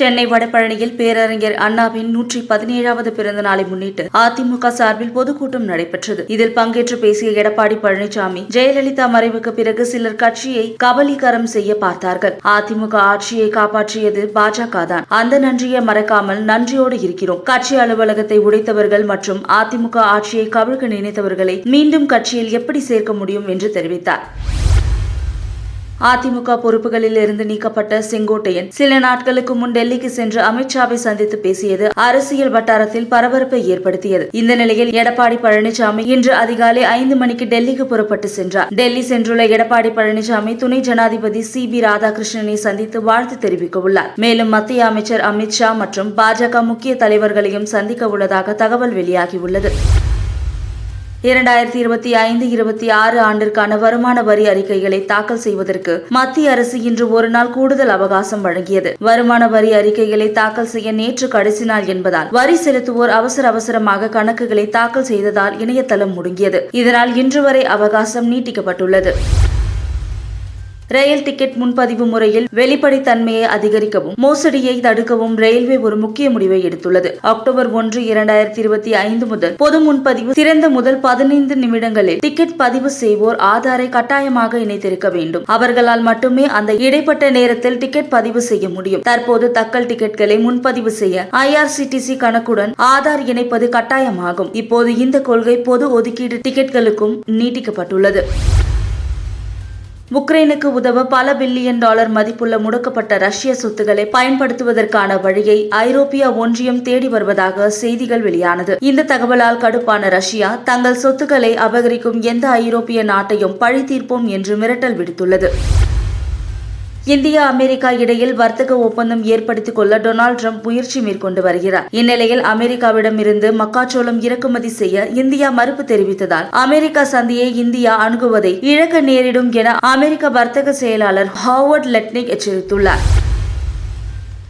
சென்னை வடபழனியில் பேரறிஞர் அண்ணாவின் நூற்றி பதினேழாவது பிறந்த நாளை முன்னிட்டு அதிமுக சார்பில் பொதுக்கூட்டம் நடைபெற்றது. இதில் பங்கேற்று பேசிய எடப்பாடி பழனிசாமி ஜெயலலிதா மறைவுக்கு பிறகு சிலர் கட்சியை கபலீகரம் செய்ய பார்த்தார்கள். அதிமுக ஆட்சியை காப்பாற்றியது பாஜக தான். அந்த நன்றியை மறக்காமல் நன்றியோடு இருக்கிறோம். கட்சி அலுவலகத்தை உடைத்தவர்கள் மற்றும் அதிமுக ஆட்சியை கவிழ்க்க நினைத்தவர்களை மீண்டும் கட்சியில் எப்படி சேர்க்க முடியும் என்று தெரிவித்தார். அதிமுக பொறுப்புகளில் இருந்து நீக்கப்பட்ட செங்கோட்டையன் சில நாட்களுக்கு முன் டெல்லிக்கு சென்று அமித்ஷாவை சந்தித்து பேசியது அரசியல் வட்டாரத்தில் பரபரப்பை ஏற்படுத்தியது. இந்த நிலையில் எடப்பாடி பழனிசாமி இன்று அதிகாலை ஐந்து மணிக்கு டெல்லிக்கு புறப்பட்டு சென்றார். டெல்லி சென்றுள்ள எடப்பாடி பழனிசாமி துணை ஜனாதிபதி சி பி ராதாகிருஷ்ணனை சந்தித்து வாழ்த்து தெரிவிக்க உள்ளார் மேலும் மத்திய அமைச்சர் அமித்ஷா மற்றும் பாஜக முக்கிய தலைவர்களையும் சந்திக்க உள்ளதாக தகவல் வெளியாகியுள்ளது. இரண்டாயிரத்தி இருபத்தி ஐந்து இருபத்தி ஆறு ஆண்டிற்கான வருமான வரி அறிக்கைகளை தாக்கல் செய்வதற்கு மத்திய அரசு இன்று ஒரு நாள் கூடுதல் அவகாசம் வழங்கியது. வருமான வரி அறிக்கைகளை தாக்கல் செய்ய நேற்று கடைசி நாள் என்பதால் வரி செலுத்துவோர் அவசர அவசரமாக கணக்குகளை தாக்கல் செய்ததால் இணையதளம் முடங்கியது. இதனால் இன்று வரை அவகாசம் நீட்டிக்கப்பட்டுள்ளது. ரயில் டிக்கெட் முன்பதிவு முறையில் வெளிப்படைத்தன்மையை அதிகரிக்கவும் மோசடியை தடுக்கவும் ரயில்வே ஒரு முக்கிய முடிவை எடுத்துள்ளது. அக்டோபர் ஒன்று இரண்டாயிரத்தி இருபத்தி ஐந்து முதல் பொது முன்பதிவு திறந்த முதல் பதினைந்து நிமிடங்களில் டிக்கெட் பதிவு செய்வோர் ஆதாரை கட்டாயமாக இணைத்திருக்க வேண்டும். அவர்களால் மட்டுமே அந்த இடைப்பட்ட நேரத்தில் டிக்கெட் பதிவு செய்ய முடியும். தற்போது தக்கல் டிக்கெட்களை முன்பதிவு செய்ய ஐஆர்சிடிசி கணக்குடன் ஆதார் இணைப்பது கட்டாயமாகும். இப்போது இந்த கொள்கை பொது ஒதுக்கீடு டிக்கெட்களுக்கும் நீட்டிக்கப்பட்டுள்ளது. உக்ரைனுக்கு உதவ பல பில்லியன் டாலர் மதிப்புள்ள முடக்கப்பட்ட ரஷ்ய சொத்துக்களை பயன்படுத்துவதற்கான வழியை ஐரோப்பிய ஒன்றியம் தேடி வருவதாக செய்திகள் வெளியானது. இந்த தகவலால் கடுப்பான ரஷ்யா தங்கள் சொத்துக்களை அபகரிக்கும் எந்த ஐரோப்பிய நாட்டையும் பழி தீர்ப்போம் என்று மிரட்டல் விடுத்துள்ளது. இந்தியா அமெரிக்கா இடையில் வர்த்தக ஒப்பந்தம் ஏற்படுத்திக் கொள்ள டொனால்டு ட்ரம்ப் முயற்சி மேற்கொண்டு வருகிறார். இந்நிலையில் அமெரிக்காவிடம் இருந்து மக்காச்சோளம் இறக்குமதி செய்ய இந்தியா மறுப்பு தெரிவித்ததால் அமெரிக்கா சந்தையை இந்தியா அணுகுவதை இழக்க நேரிடும் என அமெரிக்க வர்த்தக செயலாளர் ஹாவர்ட் லெட்னிக் எச்சரித்துள்ளார்.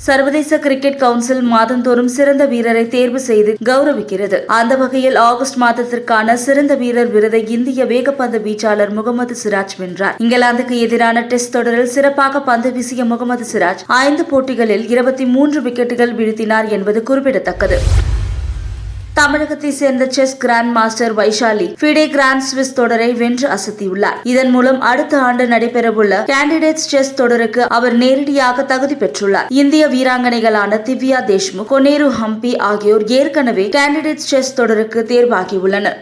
சர்வதேச கிரிக்கெட் கவுன்சில் மாதந்தோறும் சிறந்த வீரரை தேர்வு செய்து கௌரவிக்கிறது. அந்த வகையில் ஆகஸ்ட் மாதத்திற்கான சிறந்த வீரர் விருதை இந்திய வேகப்பந்து வீச்சாளர் முகமது சிராஜ் வென்றார். இங்கிலாந்துக்கு எதிரான டெஸ்ட் தொடரில் சிறப்பாக பந்து வீசிய முகமது சிராஜ் ஐந்து போட்டிகளில் இருபத்தி மூன்று விக்கெட்டுகள் வீழ்த்தினார் என்பது குறிப்பிடத்தக்கது. தமிழகத்தை சேர்ந்த chess grand master Vaishali FIDE grand Swiss தொடரை வென்று அசத்தியுள்ளார். இதன் மூலம் அடுத்த ஆண்டு நடைபெறவுள்ள கேண்டிடேட்ஸ் செஸ் தொடருக்கு அவர் நேரடியாக தகுதி பெற்றுள்ளார். இந்திய வீராங்கனைகளான திவ்யா தேஷ்முக் கொனேரு ஹம்பி ஆகியோர் ஏற்கனவே கேண்டிடேட்ஸ் செஸ் தொடருக்கு தேர்வாகியுள்ளனர்.